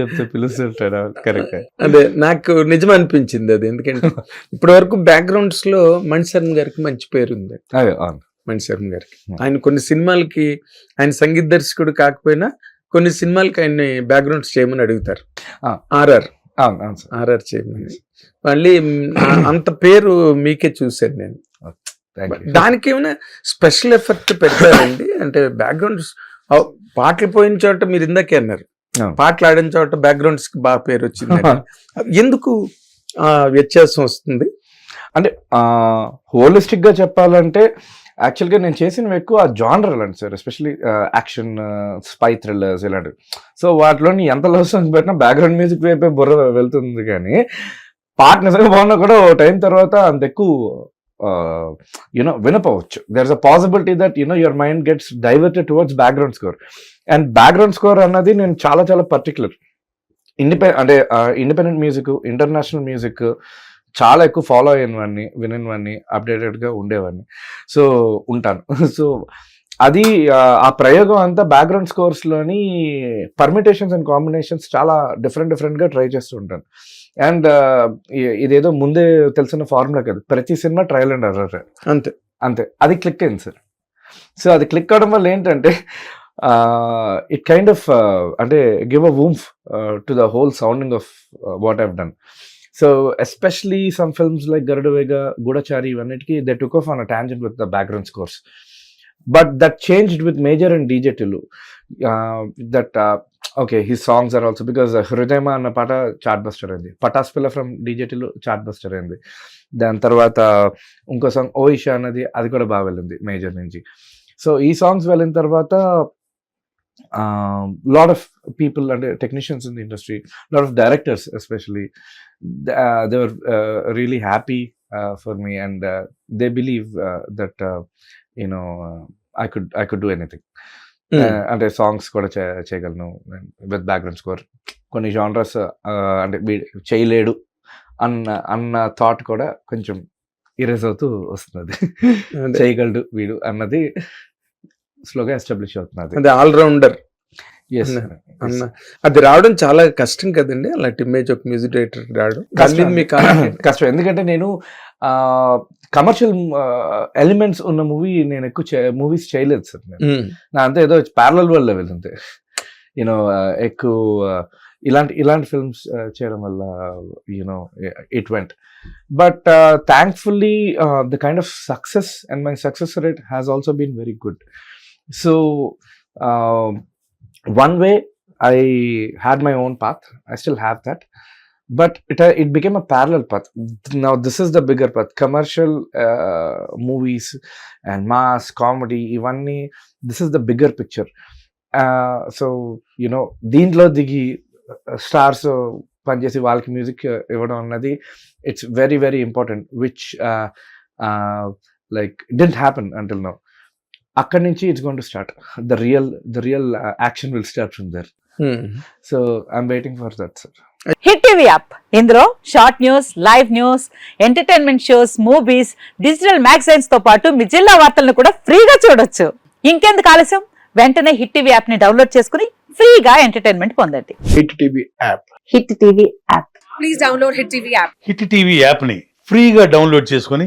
చెప్తే పిలుస్తుంటాడు. కరెక్ట్ అదే నాకు నిజం అనిపించింది అది. ఎందుకంటే ఇప్పటి వరకు బ్యాక్గ్రౌండ్స్లో మణిశర్మ గారికి మంచి పేరు ఉంది. అదే మణిశర్మ గారికి. Hmm. ఆయన కొన్ని సినిమాలకి ఆయన సంగీత దర్శకుడు కాకపోయినా కొన్ని సినిమాలకి ఆయన్ని బ్యాక్గ్రౌండ్స్ చేయమని అడుగుతారు. ఆర్ఆర్. ఆర్ఆర్ చేయమని. మళ్ళీ అంత పేరు మీకే చూశాను నేను. దానికి ఏమైనా స్పెషల్ ఎఫెక్ట్ పెట్టారండి అంటే బ్యాక్గ్రౌండ్స్ పాటలు పోయిన చోట మీరు ఇందాకే అన్నారు. అవును. పాటలు ఆడిన చోట బ్యాక్గ్రౌండ్స్ బాగా పేరు వచ్చింది. ఎందుకు వ్యత్యాసం వస్తుంది అంటే హోలిస్టిక్గా చెప్పాలంటే యాక్చువల్గా నేను చేసినవి ఎక్కువ ఆ జానర్ అండి sir especially action spy thrillers ఇలాంటివి సో వాటిలోని ఎంత లవ్ సాంగ్స్ పెట్టినా బ్యాక్గ్రౌండ్ మ్యూజిక్ వైపే బుర్ర వెళ్తుంది కానీ పాట నిజంగా బాగున్నా కూడా ఓ టైం తర్వాత అంత ఎక్కువ you know వినపవచ్చు. There is a possibility that you know your mind gets diverted towards background score and background score అన్నది నేను చాలా చాలా పర్టికులర్ ఇండిపెండ్ అంటే ఇండిపెండెంట్ మ్యూజిక్ ఇంటర్నేషనల్ మ్యూజిక్ చాలా ఎక్కువ ఫాలో అయినవన్నీ విననివన్నీ అప్డేటెడ్గా ఉండేవాడిని సో ఉంటాను. సో అది ఆ ప్రయోగం అంతా బ్యాక్గ్రౌండ్ స్కోర్స్లోని పర్మిటేషన్స్ అండ్ కాంబినేషన్స్ చాలా డిఫరెంట్ డిఫరెంట్గా ట్రై చేస్తూ ఉంటాను. అండ్ ఇదేదో ముందే తెలిసిన ఫార్ములా కాదు. ప్రతి సినిమా ట్రయల్ అండ్ ఎర్రర్ అంతే. అంతే. అది క్లిక్ అయింది సార్. సో అది క్లిక్ అవడం వల్ల ఏంటంటే ఇట్ కైండ్ ఆఫ్ అంటే give a oomph to the whole sounding of what have done so especially some films like Garudavega Goodachari ఇవన్నిటికీ they took off on a tangent with the background scores but that changed with Major and DJ Tillu that okay he songs are also because Hrudayama అన్న పాట chart buster అయింది. పటాస్ పిల్ల from డీజేటీలో chart buster అయింది. దాని తర్వాత uh, ఇంకో song ఓ ఇషా అన్నది అది కూడా బాగా వెళ్ళింది మేజర్ నుంచి. సో ఈ సాంగ్స్ వెళ్ళిన తర్వాత లాట్ ఆఫ్ పీపుల్ అంటే technicians in the industry lot of directors especially they were really happy for me and they believe that you know I could I could do anything అంటే songs కూడా చే- చేయగలను. With background score కొన్ని genres అంటే చేయలేడు అన్న అన్న thought కూడా కొంచెం ఇరేజ్ అవుతూ వస్తున్నది. చేయగలడు వీడు అన్నది స్లోగా ఎస్టాబ్లిష్ అవుతున్నది. అదే ఆల్రౌండర్ అది రావడం చాలా కష్టం కదండి అలాంటి ఇమేజ్ ఒక మ్యూజిక్ డైరెక్టర్ రావడం. కష్టం. ఎందుకంటే నేను కమర్షియల్ ఎలిమెంట్స్ ఉన్న మూవీ నేను ఎక్కువ మూవీస్ చేయలేదు సార్ ఉమ్, నా అంతా ఏదో ప్యారలల్ వరల్డ్ లెవెల్ అంతే. యూనో ఎక్కువ ఇలాంటి ఇలాంటి ఫిల్మ్స్ చేయడం వల్ల you know it went but thankfully the kind of success and my success rate has also been very good so one way I had my own path I still have that but it uh, it became a parallel path now this is the bigger path commercial uh, movies and mass comedy ఇవన్నీ this is the bigger picture uh, so you know దీంట్లో దిగి stars పనిచేసి వాళ్ళకి music ఇవ్వడం అన్నది it's very very important which like didn't happen until no అక్కడి నుంచి it's gonna start the real the real action will start from there. So I'm waiting for that sir Hit TV app ఇందులో short news live news entertainment shows movies digital మ్యాగజైన్స్తో పాటు మీ జిల్లా వార్తలను కూడా ఫ్రీగా చూడొచ్చు. ఇంకెందుకు ఆలస్యం? వెంటనే హిట్ టీవీ యాప్ని డౌన్లోడ్ చేసుకుని ఫ్రీగా ఎంటర్టైన్మెంట్ పొందండి. Hit TV app Hit TV app please download Hit TV app. Hit TV యాప్ని ఫ్రీగా డౌన్లోడ్ చేసుకొని